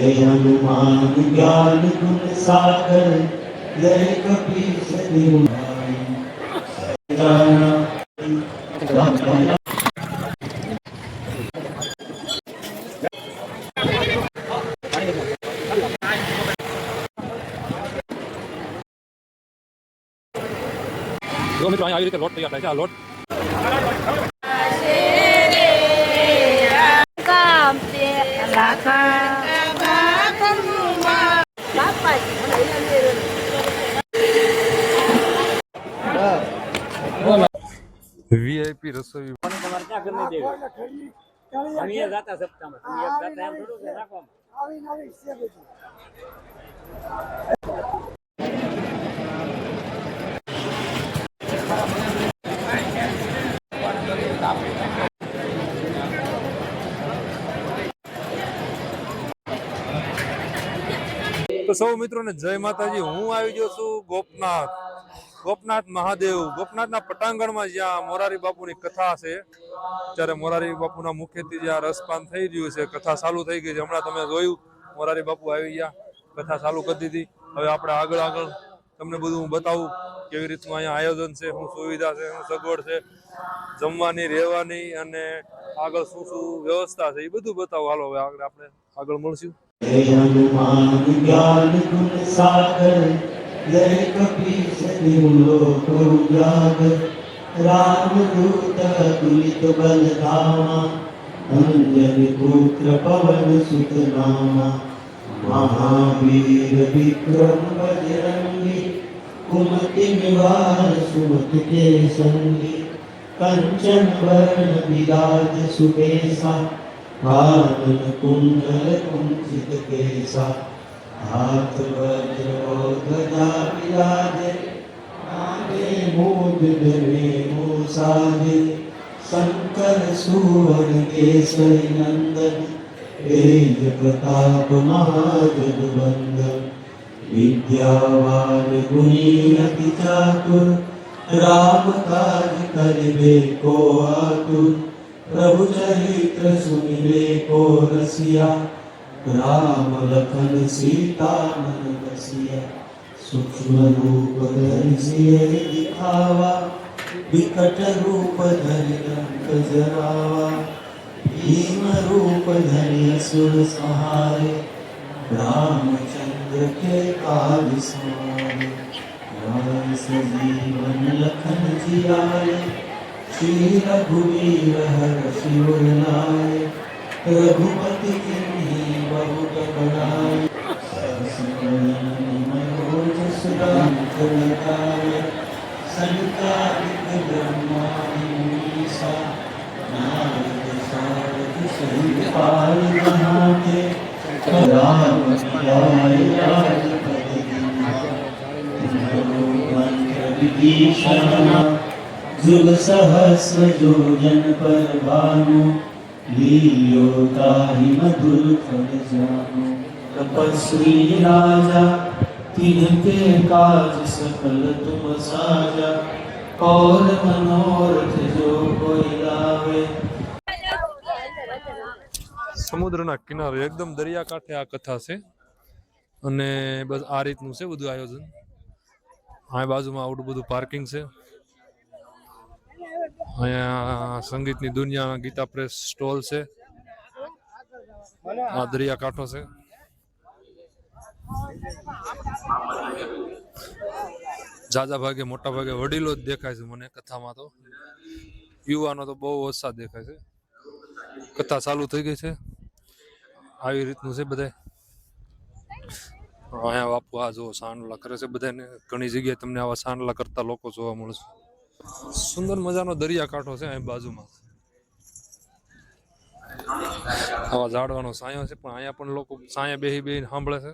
હે હનુમાન જ્ઞાન ગુણ સાગર જય કપી સદિવ જો મિત્રો, અહીંયા આવી રીતે લોટ તૈયાર થાય છે. આ લોટ રસોઈ. તમારે ક્યાં ગમે દેવી? અમે એ જાતા સપ્તાહમાં. તમે એક જાતા એમ થોડું છે નાખવામાં તો સૌ મિત્રોને જય માતાજી. હું આવી ગયો છું ગોપનાથ. ગોપનાથ મહાદેવ, ગોપનાથના પટાંગણમાં જ્યાં મોરારી બાપુની કથા છે ત્યારે મોરારી બાપુના મુખ્યથી જ્યાં રસપાન થઈ રહ્યું છે, કથા ચાલુ થઈ ગઈ છે. હમણાં તમે જોયું, મોરારી બાપુ આવી ગયા, કથા ચાલુ કરી દીધી. હવે આપણે આગળ આગળ તમને બધું હું બતાવું, કેવી રીતનું અહીંયા આયોજન છે, શું સુવિધા છે, શું સગવડ છે, જમવાની, રહેવાની અને આગળ શું શું વ્યવસ્થા છે, એ બધું બતાવું. હાલો, હવે આગળ આપણે આગળ મળશું. जय हनुमान ज्ञान गुण सागर जय कपीस तिहु लोक उजागर राम दूत तुलित बल धामा अंजन पुत्र पवन सुत नामा महावीर विक्रम बजरंगी कुमति निवार सुमति के संगी कंचन वर्ण विराज सुबेसा कानन कुंडल कुंचित केसा હાથ વજ્રો ગદા બિરાજે આગે મૂજ દેવે મૂસાજે, શંકર સુવર કેસરી નંદન, તેજ પ્રતાપ મહાજગવંદન વિદ્યાવાન ગુણી અતિ ચાતુર, રામ કાજ કરે કો આતુર, પ્રભુ ચરિત્ર સુનિલે કો રસિયા રામ લખન સીતા મન બસિયા સૂક્ષ્મ રૂપ ધરજે દિખાવા વિકટ રૂપ ધરી રંગ જરાવા ભીમ રૂપ ધરી સુર સહારે રામચંદ્ર કે કાજ સવારે રામ સજીવન લખન જિયાય શ્રી રઘુવીર હર શિવ નાય રઘુપતિ કિન્હી लाए रघुपति किन्हीं बहुत बड़ाए सहस नयन मनोज सुराम लगाए संकालिक ब्रह्मादि मुनीसा नारद सारद सहित पाल नहाते राम लाए राजपद मंत्र विभीषण जुग सहस्र जोजन पर भानु लील्यो ताहि मधुर फल जानो तपस्वी राजा तिनके काज सकल तुम साजा और मनोरथ जो कोई लावे સમુદ્રના કિનારે એકદમ દરિયાકાંઠે આ કથા છે અને બસ આ રીતનું છે બધું આયોજન આ બાજુમાં આવડું બધું પાર્કિંગ છે અહીંયા સંગીતની દુનિયા ગીતા પ્રેસ સ્ટોલ છે. આ દરિયાકાંઠો છે. જાજા ભાગે, મોટા ભાગે વડીલો જ દેખાય છે મને કથામાં તો. યુવાનો તો બહુ ઓછા દેખાય છે. કથા ચાલુ થઈ ગઈ છે. આવી રીતનું છે બધે અહીંયા બાપુ આ જો સાંડલા કરે છે બધાને ઘણી જગ્યાએ તમને આવા સાંડલા કરતા લોકો જોવા મળશે સુંદર મજાનો દરિયાકાંઠો છે અહીં બાજુમાં. આવા ઝાડવાનો સાયો છે, પણ અહીંયા પણ લોકો સાયા બેહી બેહીને સાંભળે છે.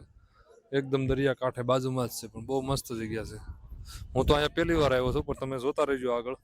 એકદમ દરિયાકાંઠે બાજુમાં જ છે, પણ બહુ મસ્ત જગ્યા છે. હું તો અહીંયા પહેલી વાર આવ્યો છું, પણ તમે જોતા રહેજો આગળ.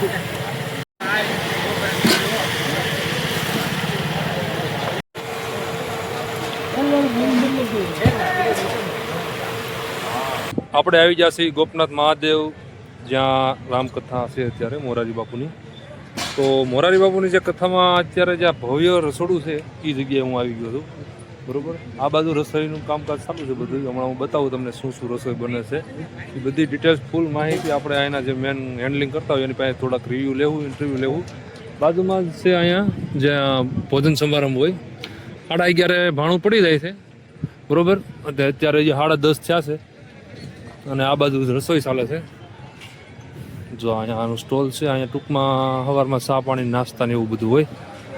આપણે આવી છીએ ગોપનાથ મહાદેવ, જ્યાં રામકથા છે અત્યારે મોરારી બાપુની. તો મોરારી બાપુની જે કથામાં અત્યારે જ્યાં ભવ્ય રસોડું છે, એ જગ્યાએ હું આવી ગયો છું. બરોબર? આ બાજુ રસોઈનું કામકાજ ચાલુ છે બધું. હમણાં હું બતાવું તમને શું શું રસોઈ બને છે. એ બધી ડિટેલ્સ ફૂલ માહિતી આપણે અહીંના જે મેન હેન્ડલિંગ કરતા હોય એની પાસે થોડાક રિવ્યૂ લેવું ઇન્ટરવ્યૂ લેવું. બાજુમાં છે અહીંયા, જ્યાં ભોજન સમારંભ હોય. સાડા અગિયારે ભાણું પડી જાય છે. બરોબર? અને અત્યારે જે સાડા દસ થયા છે. અને આ બાજુ રસોઈ ચાલે છે. જો અહીંયા આનું સ્ટોલ છે, અહીંયા ટૂંકમાં સવારમાં ચા પાણી નાસ્તા ને એવું બધું હોય.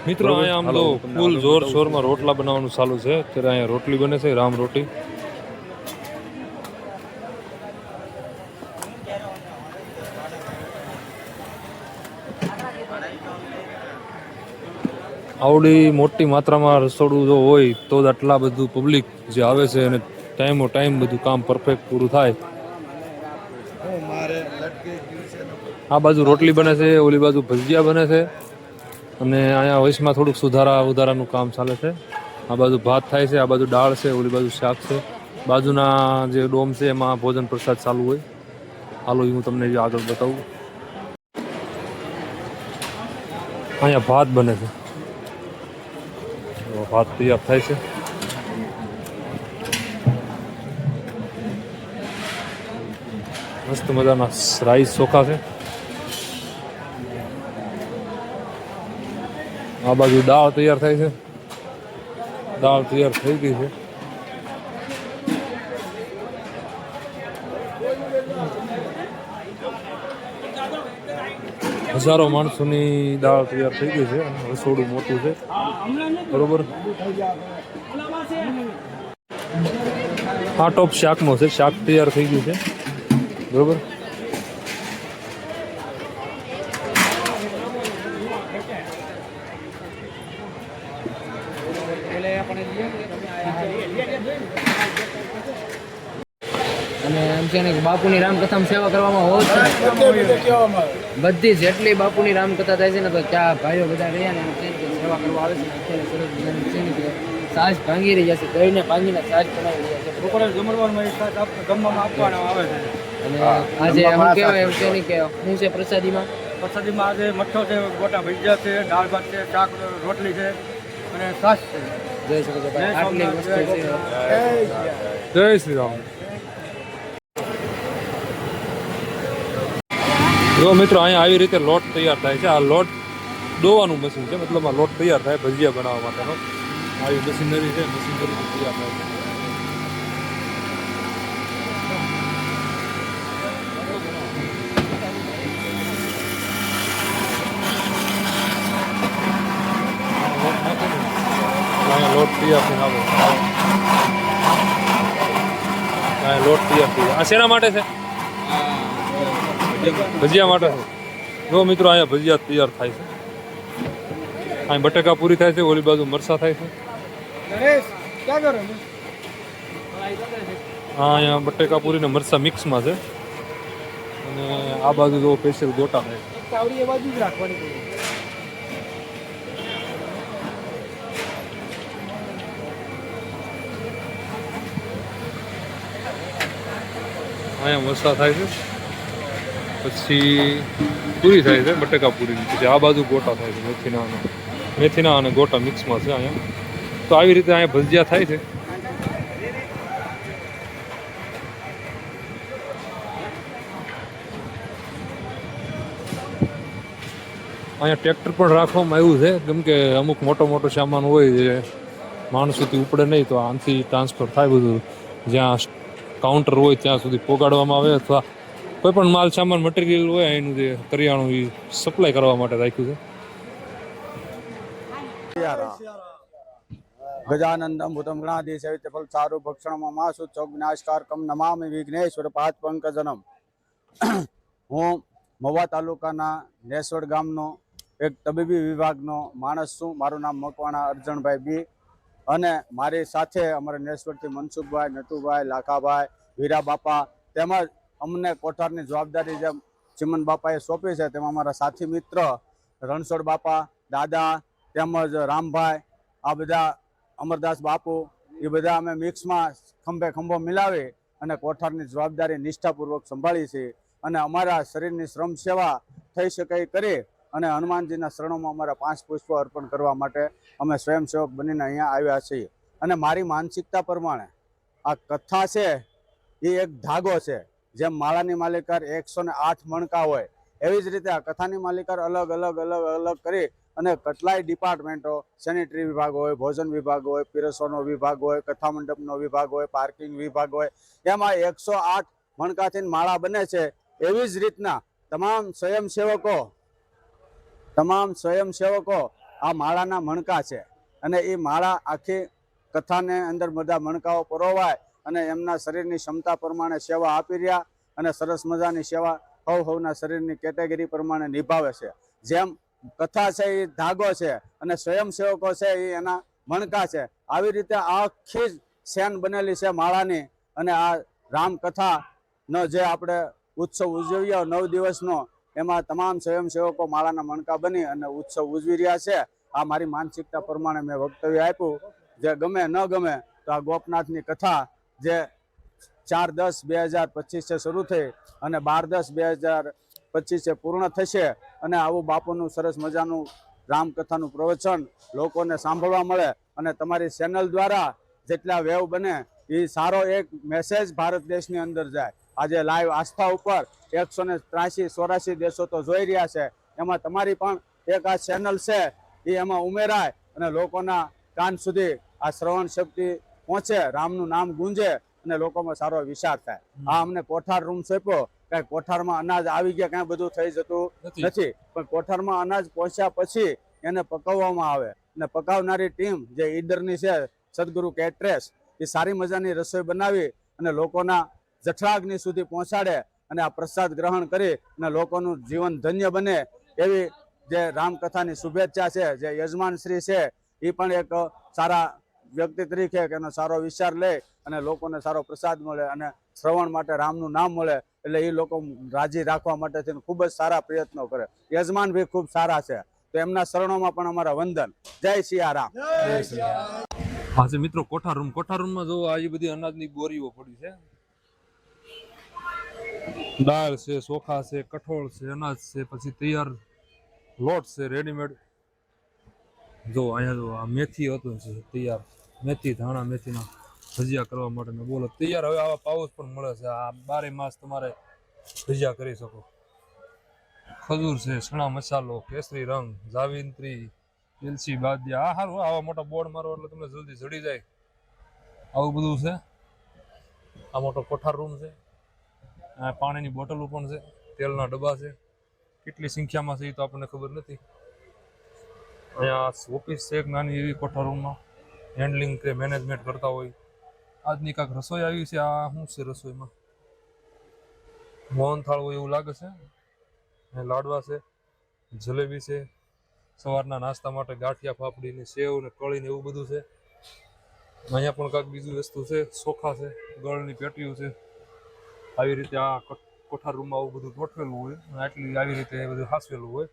મિત્રો અહીંયા આમ તો ફૂલ જોર શોરમાં રોટલા બનાવવાનું ચાલુ છે. અત્યારે અહીંયા રોટલી બને છે રામ રોટી. આવડી મોટી માત્રામાં રસોડું જો હોય તો જ આટલા બધું પબ્લિક જે આવે છે અને ટાઈમો ટાઈમ બધું કામ પરફેક્ટ પૂરું થાય. આ બાજુ રોટલી બને છે ઓલી બાજુ ભજીયા બને છે. અને અહીંયા વૈશમાં થોડુંક સુધારા ઉધારાનું કામ ચાલે છે. આ બાજુ ભાત થાય છે, આ બાજુ દાળ છે, ઓલી બાજુ શાક છે. બાજુના જે ડોમ છે, એમાં ભોજન પ્રસાદ ચાલુ હોય. હાલો હું તમને આગળ બતાવું. અહીંયા ભાત બને છે. ભાત તૈયાર થાય છે. મસ્ત મજાના રાઈસ ચોખા છે. આ બાજુ દાળ તૈયાર થાય છે. દાળ તૈયાર થઈ ગઈ છે. હજારો માણસોની દાળ તૈયાર થઈ ગઈ છે અને રસોડું મોટું છે. બરોબર? આ ટોપ શાકનો છે. શાક તૈયાર થઈ ગયું છે. બરોબર? છે ને કે બાપુની રામકથામાં સેવા કરવામાં હોય છે. બધી જેટલી બાપુની રામકથા થાય છે ને તો ત્યાં ભાઈઓ બધા રહ્યા ને એમ સેવા કરવા આવે છે ને અત્યારે સરસ મજાનું છે ને કે સાજ ભાંગી રહ્યા છે દહીંને ભાંગીને સાજ બનાવી રહ્યા છે બપોરે જમરવાનું ગમવામાં આપવાનો આવે છે. અને આજે હું કહેવાય એમ છે ને કે હું છે પ્રસાદીમાં. પ્રસાદીમાં આજે મઠ્ઠો છે ગોટા ભજીયા છે દાળ ભાત છે શાક રોટલી છે અને છાશ છે. જય શ્રી છે. જય શ્રી રામ. જો મિત્રો અહીંયા આવી રીતે લોટ તૈયાર થાય છે. આ લોટ દોવાનું મશીન છે. મતલબ આ લોટ તૈયાર થાય ભજીયા બનાવવા માટેનો. આવી મશીનરી છે. મશીનરી તૈયાર થાય છે. લોટ તૈયાર થઈને આવે. થઈ આ શેના માટે છે? ભજીયા માટે જો મિત્રો અહીંયા ભજીયા તૈયાર થાય છે. અહીં બટેકા પૂરી થાય છે ઓલી બાજુ મરસા થાય છે. હા અહીંયા બટેકા પૂરી ને મરસા મિક્સમાં છે. અને આ બાજુ જો સ્પેશિયલ ગોટા થાય અહીંયા મરસા થાય છે. પછી પૂરી થાય છે, બટેકા પૂરીની. પછી આ બાજુ ગોટા થાય છે, મેથીના અને મેથીના અને ગોટા મિક્સમાં છે અહીંયા. તો આવી રીતે અહીંયા ભજીયા થાય છે. અહીંયા ટ્રેક્ટર પણ રાખવામાં આવ્યું છે, કેમ કે અમુક મોટો મોટો સામાન હોય જે માણસ સુધી ઉપડે નહીં, તો આનાથી ટ્રાન્સફર થાય બધું. જ્યાં કાઉન્ટર હોય ત્યાં સુધી પોગાડવામાં આવે અથવા કોઈ પણ માલ, સામાન મટીરિયલ હોય, એનું જે કરિયાણું એ સપ્લાય કરવા માટે રાખ્યું છે. સિયારા ગજાનંદમ ભૂતમ ગણાધિ સહિત ફલ સારું ભક્ષણમાં માસુ ચોક વિનાશકાર કમ નમામિ વિઘ્નેશ્વર પાદ પંકજનમ. હું મવા તાલુકાના નેસવડ ગામનો એક તબીબી વિભાગનો માણસ છું. મારું નામ મકવાણા અર્જણભાઈ બી. અને મારી સાથે અમારા નેસવડથી મનસુખભાઈ, નટુભાઈ, લાખાભાઈ વીરા બાપા તેમજ અમને કોઠારની જવાબદારી જેમ ચિમન બાપાએ સોંપી છે, તેમાં અમારા સાથી મિત્ર, રણછોડ બાપા, દાદા, તેમજ રામભાઈ, આ બધા અમરદાસ બાપુ, એ બધા અમે મિક્સમાં ખંભે ખંભો મિલાવી અને કોઠારની જવાબદારી નિષ્ઠાપૂર્વક સંભાળી છે અને અમારા શરીરની શ્રમ સેવા થઈ શકે કરી અને હનુમાનજીના શરણોમાં અમારા પાંચ પુષ્પો અર્પણ કરવા માટે અમે સ્વયંસેવક બનીને અહીંયા આવ્યા છીએ. અને મારી માનસિકતા પ્રમાણે આ કથા છે, એ એક ધાગો છે. જેમ માળાની માલિકાર એકસો ને આઠ મણકા હોય, એવી જ રીતે આ કથાની માલિકાર અલગ અલગ અલગ અલગ કરી અને કેટલાય ડિપાર્ટમેન્ટો, સેનિટરી વિભાગ હોય, ભોજન વિભાગ હોય પીરસવાનો વિભાગ હોય કથા મંડપનો વિભાગ હોય, પાર્કિંગ વિભાગ હોય, એમાં એકસો આઠ મણકાથી માળા બને છે. એવી જ રીતના તમામ સ્વયંસેવકો તમામ સ્વયંસેવકો આ માળાના મણકા છે. અને એ માળા આખી કથાને અંદર બધા મણકાઓ પરોવાય અને એમના શરીરની ક્ષમતા પ્રમાણે સેવા આપી રહ્યા અને સરસ મજાની સેવા હવ હવના શરીરની કેટેગરી પ્રમાણે નિભાવે છે. જેમ કથા છે એ ધાગો છે અને સ્વયંસેવકો છે એ એના મણકા છે. આવી રીતે આખી જ સેન બનેલી છે માળાની અને આ રામકથાનો જે આપણે ઉત્સવ ઉજવ્યો નવ દિવસનો, એમાં તમામ સ્વયંસેવકો માળાના મણકા બની અને ઉત્સવ ઉજવી રહ્યા છે. આ મારી માનસિકતા પ્રમાણે મેં વક્તવ્ય આપ્યું. જે ગમે ન ગમે તો આ ગોપનાથની કથા જે ચાર દસ બે હજાર પચીસે શરૂ થઈ અને બાર દસ બે હજાર પચીસે પૂર્ણ થશે અને આવું બાપુનું સરસ મજાનું રામકથાનું પ્રવચન લોકોને સાંભળવા મળે અને તમારી ચેનલ દ્વારા જેટલા વેવ બને એ સારો એક મેસેજ ભારત દેશની અંદર જાય. આજે લાઈવ આસ્થા ઉપર એકસો ને ત્રાસી ચોરાસી દેશો તો જોઈ રહ્યા છે. એમાં તમારી પણ એક આ ચેનલ છે, એ એમાં ઉમેરાય અને લોકોના કાન સુધી આ શ્રવણ શક્તિ પહોંચે રામનું નામ ગુંજે અને લોકોમાં સારો વિચાર થાય. આ અમને કોઠાર રૂમ સોંપ્યો. કઈ કોઠારમાં અનાજ આવી ગયા કઈ બધું થઈ જતું નથી. પણ કોઠારમાં અનાજ પહોંચ્યા પછી એને પકવવામાં આવે. અને પકાવનારી ટીમ જે ઈડરની છે સદગુરુ કેટરેસ એ સારી મજાની રસોઈ બનાવી અને લોકોના જઠરાગ્નિ સુધી પહોંચાડે અને આ પ્રસાદ ગ્રહણ કરી અને લોકોનું જીવન ધન્ય બને એવી જે રામકથાની શુભેચ્છા છે જે યજમાન શ્રી છે એ પણ એક સારા વ્યક્તિ તરીકે કે એનો સારો વિચાર લે અને લોકોને સારો પ્રસાદ મળે અને શ્રવણ માટે રામનું નામ મળે એટલે એ લોકો રાજી રાખવા માટે થઈને ખૂબ જ સારા પ્રયત્નો કરે. યજમાન બી ખૂબ સારા છે. તો એમના શરણોમાં પણ અમારા વંદન. જય સિયારામ આજે મિત્રો કોઠારૂમ કોઠારૂમમાં જો આ બધી અનાજની બોરીઓ પડી છે. દાળ છે ચોખા છે કઠોળ છે અનાજ છે પછી તૈયાર લોટ છે રેડીમેડ જો અહીંયા જો આ મેથી હતું છે તૈયાર. મેથી, ધાણા મેથીના ભજીયા કરવા માટે બોલો. તૈયાર હવે આવા પાઉચ પણ મળે છે. આ બારે માસ તમારે ભજીયા કરી શકો. ખજૂર છે સણા મસાલો, કેસરી રંગ, જાવિંત્રી એલસી બાદિયા. આ હારું આવા મોટા બોર્ડ મારો એટલે તમને જલ્દી જડી જાય. આવું બધું છે. આ મોટો કોઠાર રૂમ છે. આ પાણીની બોટલો પણ છે. તેલના ડબ્બા છે. કેટલી સંખ્યામાં છે એ તો આપણને ખબર નથી. અહીંયા ઓફિસ છે એક નાની એવી કોઠાર રૂમમાં. હેન્ડલિંગ કે મેનેજમેન્ટ કરતા હોય. આજની કાંઈક રસોઈ આવી છે, આ શું છે રસોઈમાં? મોહન થાળ હોય એવું લાગે છે. ને લાડવા છે, જલેબી છે, સવારના નાસ્તા માટે ગાંઠિયા ફાફડી ને સેવ ને કળી ને એવું બધું છે. અહીંયા પણ કાંઈક બીજું વસ્તુ છે ચોખા છે, ગળની પેટીઓ છે. આવી રીતે આ કોઠાર રૂમમાં આવું બધું ગોઠવેલું હોય. અને આટલી આવી રીતે બધું હાસવેલું હોય.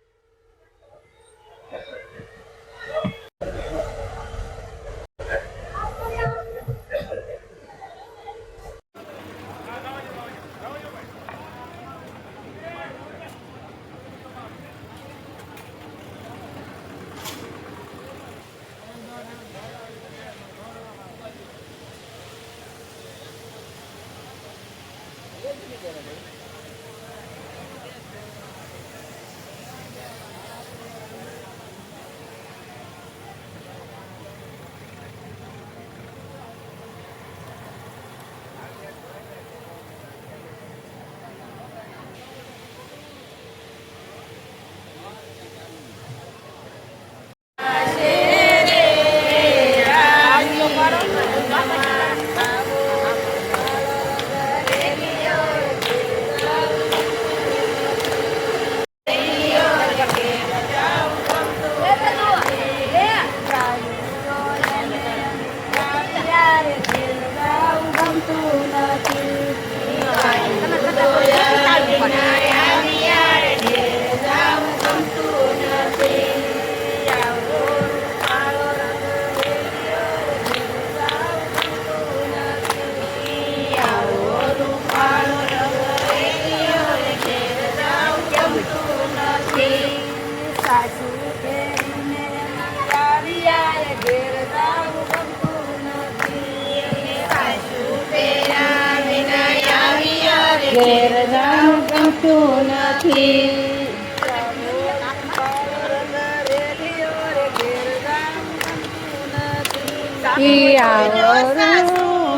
ઘેર જાવું ગમતું નથી.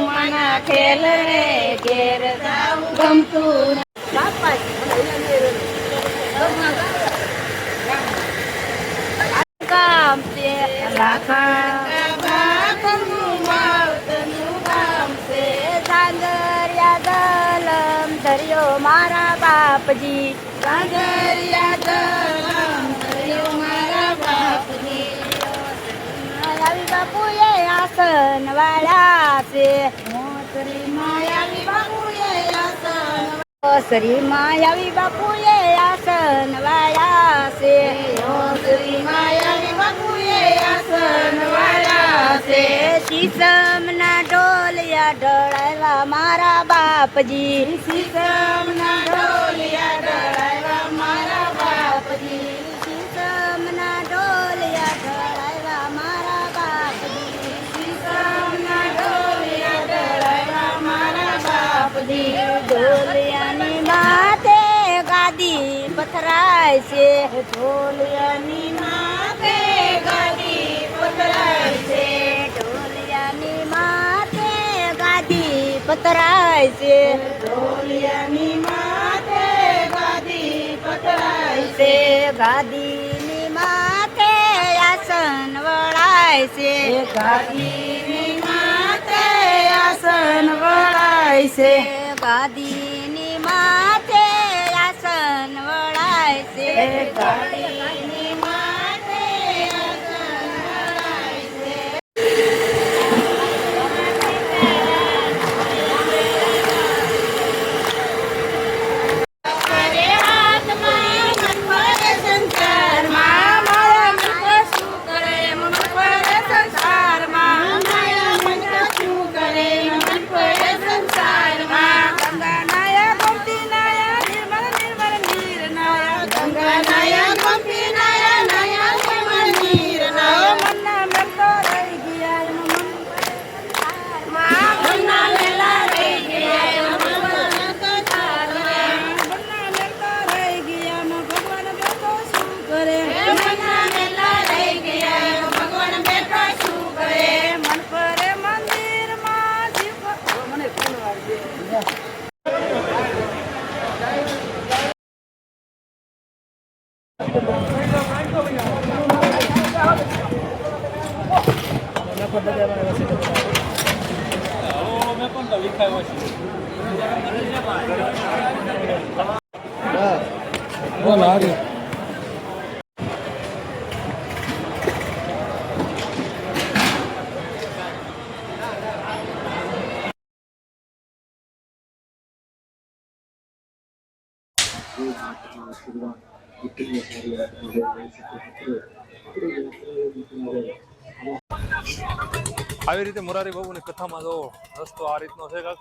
મને ખેલ રે ઘેર જાવું બાપજી બાપુએ આસન વાળા છે. શ્રી માયાવી બાપુએ આસન વાળા છે. શ્રી માયાવી બાપુએ આસન વાળા છે. શીસમના ઢોલિયા ઢળાવ્યા મારા બાપજી. શીસમના ઢોલિયા ઢળાવ્યા મારા બાપજી. શીસમના ઢોલિયા ઢોલિયા ઢળાવ્યા મારા બાપજી. પથરાય છે. ઢોલિયાની માથે ગાદી પથરાય છે. ગાદી પથરાય છે. ઢોલિયાની માથે ગાદી પથરાય છે. ગાદીની માથે આસન વળાય છે. ગાદીની માથે આસન વળાય છે. ગાદીની માથે આસન વળાય છે. ગાદીની બોલ આગળ Thank you. આવી રીતે મોરારી બાબુની કથામાં જો રસ્તો આ રીતનો છે કાક.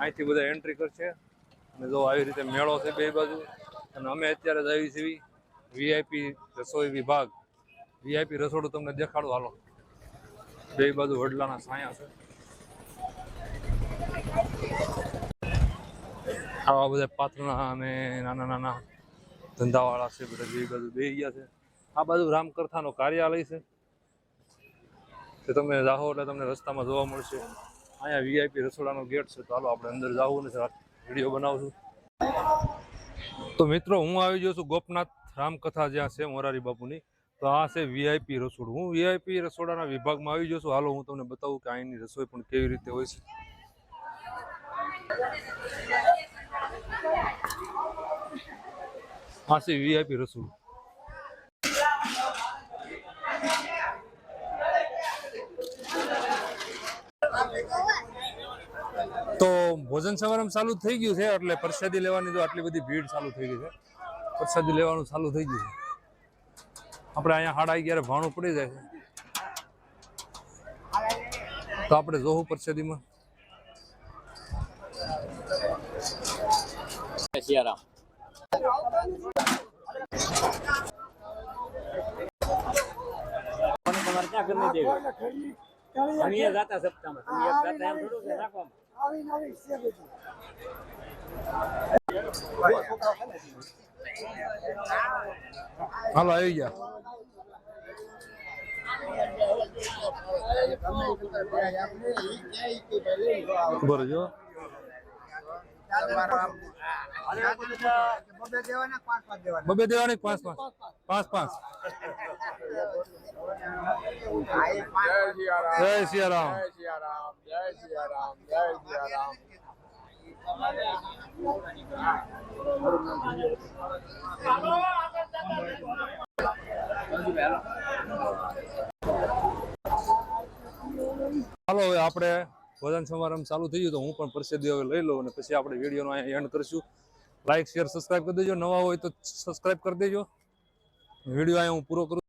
અહીંથી બધા એન્ટ્રી કરશે. અને જો આવી રીતે મેળો છે બે બાજુ, અને અમે અત્યારે જ આવી છીએ વીઆઈપી રસોઈ વિભાગ. વીઆઈપી રસોડું તમને દેખાડું હાલો. બે બાજુ વડલાના સાયા છે. આવા બધા પાત્રના અને નાના નાના ધંધાવાળા છે, બધા બે બાજુ બે ગયા છે. આ બાજુ રામકથાનો કાર્યાલય છે. તે તમે જાઓ એટલે તમને રસ્તામાં જોવા મળશે. અહીંયા વીઆઈપી રસોડાનો ગેટ છે, તો હાલો આપણે અંદર જવું ને વીડિયો બનાવશું. તો મિત્રો, હું આવી ગયો છું ગોપનાથ રામકથા જ્યાં છે મોરારી બાપુની. તો આ છે વીઆઈપી રસોડું. હું વીઆઈપી રસોડાના વિભાગમાં આવી ગયો છું. હાલો, હું તમને બતાવું કે અહીંની રસોઈ પણ કેવી રીતે હોય છે. છે વીઆઈપી રસોડું તો ભોજન સમારંભ ચાલુ થઈ ગયું છે એટલે પ્રસાદી લેવાની તો આટલી બધી ભીડ ચાલુ થઈ ગઈ છે. પ્રસાદી લેવાનું ચાલુ થઈ ગયું છે. આપણે અહીંયા સાડા અગિયારે ભાણું પડી જાય છે. તો આપણે જોવું પ્રસાદીમાં. સિયારામ ના કરી દેવી. એટલે ઘરની જાતા સપ્તાહમાં. તમે એક જાતા એમ થોડું કે નાખવામાં આવી નવી છે બધું. હાલો આવી ગયા. રહેજો બબે દેવાની પાંચ પાંચ. પાંચ પાંચ. જય સિયારામ. હાલો હવે આપણે ભોજન સમારંભ ચાલુ થઈ ગયો તો હું પણ પ્રસિદ્ધિ હવે લઈ લઉં અને પછી આપણે વિડીયોનો અહીંયા એન્ડ કરીશું. લાઇક શેર સબસ્ક્રાઇબ કરી દેજો. નવા હોય તો સબસ્ક્રાઇબ કરી દેજો. વીડિયો અહીંયા હું પૂરો કરું